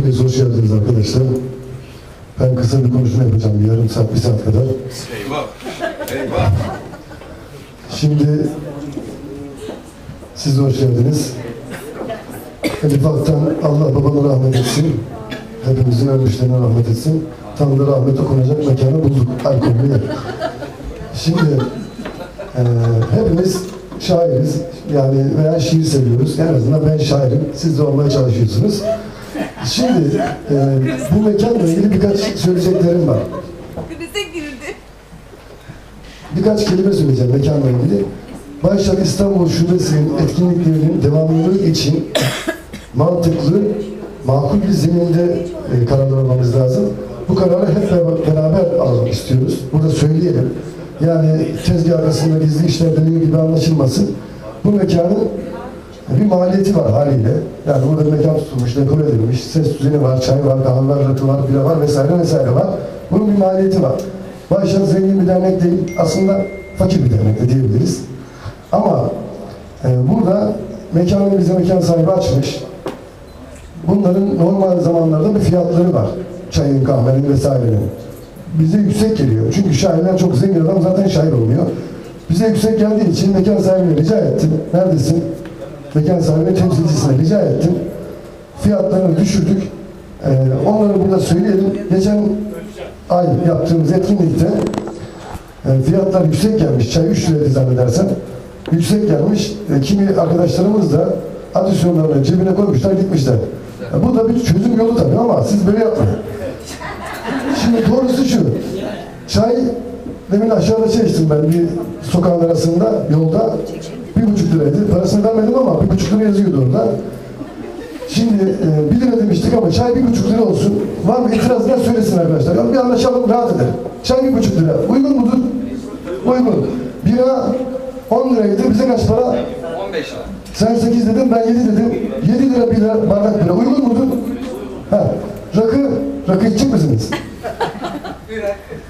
Hepiniz hoş geldiniz arkadaşlar. Ben kısa bir konuşma yapacağım. Yarım saat, bir saat kadar. Eyvah. Eyvah. Şimdi siz de hoş geldiniz. Elif Aktan Allah babana rahmet etsin. Hepimizin ölmüşlerine rahmet etsin. Tam da rahmet okunacak mekanı bulduk. Erkoğlu'ya. Şimdi eee hepimiz şairiz. Yani veya şiir seviyoruz. En azından ben şairim. Siz de olmaya çalışıyorsunuz. Şimdi eee, bu mekanla ilgili birkaç söyleyeceklerim var. Krize girdi. Birkaç kelime söyleyeceğim mekanla ilgili. Başta İstanbul Şubesi'nin etkinliklerinin devamlılığı için mantıklı, makul bir zeminde e, kararlar almamız lazım. Bu kararı hep beraber- almak istiyoruz. Burada söyleyelim. Yani tezgah arkasında gizli işler dönüyor gibi anlaşılmasın. Bu mekanın bir maliyeti var haliyle. Yani burada mekan tutulmuş, dekor edilmiş, ses düzeni var, çay var, kahve var, rakı var, bira var vesaire vesaire var. Bunun bir maliyeti var. Başta zengin bir dernek değil, aslında fakir bir dernek de diyebiliriz. Ama e, burada mekanı bize mekan sahibi açmış. Bunların normal zamanlarda bir fiyatları var. Çayın, kahvenin vesairenin. Bize yüksek geliyor. Çünkü şairler çok zengin adam zaten şair olmuyor. Bize yüksek geldiği için mekan sahibine rica ettim. Neredesin? Mekan sahibine temsilcisine rica ettim. Fiyatlarını düşürdük. Ee, onları burada söyleyelim. Geçen ay yaptığımız etkinlikte e, fiyatlar yüksek gelmiş. Çay 3 liraydı zannedersem. Yüksek gelmiş. E, kimi arkadaşlarımız da adisyonlarını cebine koymuşlar gitmişler. E, bu da bir çözüm yolu tabii ama siz böyle yapmayın. Şimdi doğrusu şu. Çay demin aşağıda şey içtim ben bir sokağın arasında yolda. Parasını vermedim ama bir buçuk lira yazıyordu orada. Şimdi e, bir lira demiştik ama çay bir buçuk lira olsun. Var mı itirazlar söylesin arkadaşlar. Ya bir anlaşalım rahat edelim. Çay bir buçuk lira. Uygun mudur? Uygun. Bira 10 liraydı. Bize kaç para? 15 lira. Sen 8 dedin, ben 7 dedim. 7 lira bir lira bardak bira. Uygun mudur? Ha. Rakı, rakı içecek misiniz?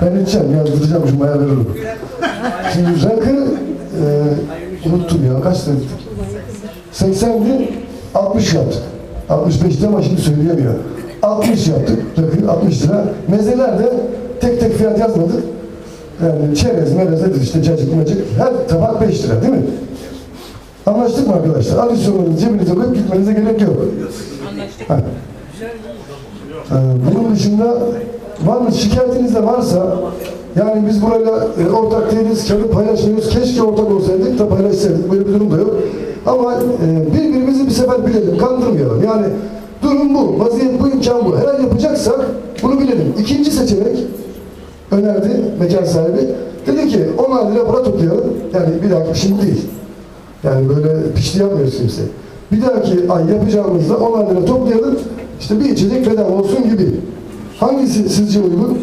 Ben içeceğim, yazdıracağım şu maya veririm. Şimdi rakı, e, unuttum ya, kaç dedik? 80'di, 60 yaptık. 65'ti ama şimdi söyleyemiyor. 60 yaptık, rakı 60 lira. Mezeler de tek tek fiyat yazmadık. Yani çerez, nedir işte cacık, macık. Her tabak 5 lira değil mi? Anlaştık mı arkadaşlar? Adisyonlarınızı cebinize koyup gitmenize gerek yok. Anlaştık. bunun dışında var mı şikayetiniz de varsa yani biz burayla e, ortak değiliz, kendi paylaşmıyoruz. Keşke ortak olsaydık da paylaşsaydık. Böyle bir durum da yok. Ama e, birbirimizi bir sefer bilelim, kandırmayalım. Yani durum bu, vaziyet bu, imkan bu. Her ay yapacaksak bunu bilelim. İkinci seçenek önerdi mekan sahibi. Dedi ki 10 lira para toplayalım. Yani bir dahaki şimdi değil. Yani böyle pişti yapmıyoruz kimse. Bir dahaki ay yapacağımızda 10 lira toplayalım. İşte bir içecek bedava olsun gibi. Hangisi sizce uygun?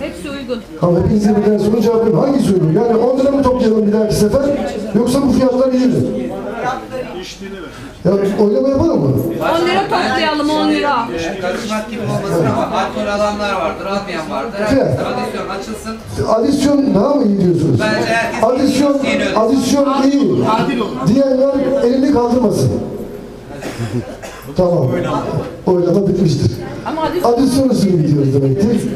Hepsi uygun. Ama hepinize birden soru cevap verin. Hangisi uygun? Yani 10 lira mı toplayalım bir dahaki sefer? Yoksa bu fiyatlar iyi mi? Ya oylama yapalım mı? 10 lira toplayalım 10 lira. Karışmak gibi olmasın ama alkol alanlar vardır, almayan vardır. Adisyon açılsın. Adisyon daha mı iyi diyorsunuz? Bence herkes Adisyon, adisyon iyi. Diğerler elini kaldırmasın. tamam. Oylama bitmiştir. Ama Adisyon usulü gidiyoruz demektir.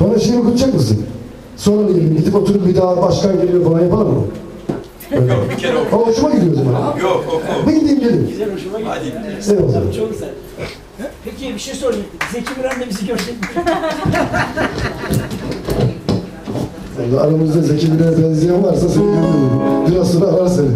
Bana şey okutacak mısın? Sonra gidip oturup bir daha başkan geliyor falan yapalım mı? Öyle. Bir kere oku. Ama hoşuma gidiyor o zaman. Yok oku. Bir gideyim gelin. Güzel hoşuma gitti. Hadi. Eyvallah. Çok güzel. Peki bir şey sorayım. Zeki Müren de bizi görecek mi? Vallahi aramızda Zeki Müren'e benzeyen varsa seni gönderirim. Biraz sonra arar seni.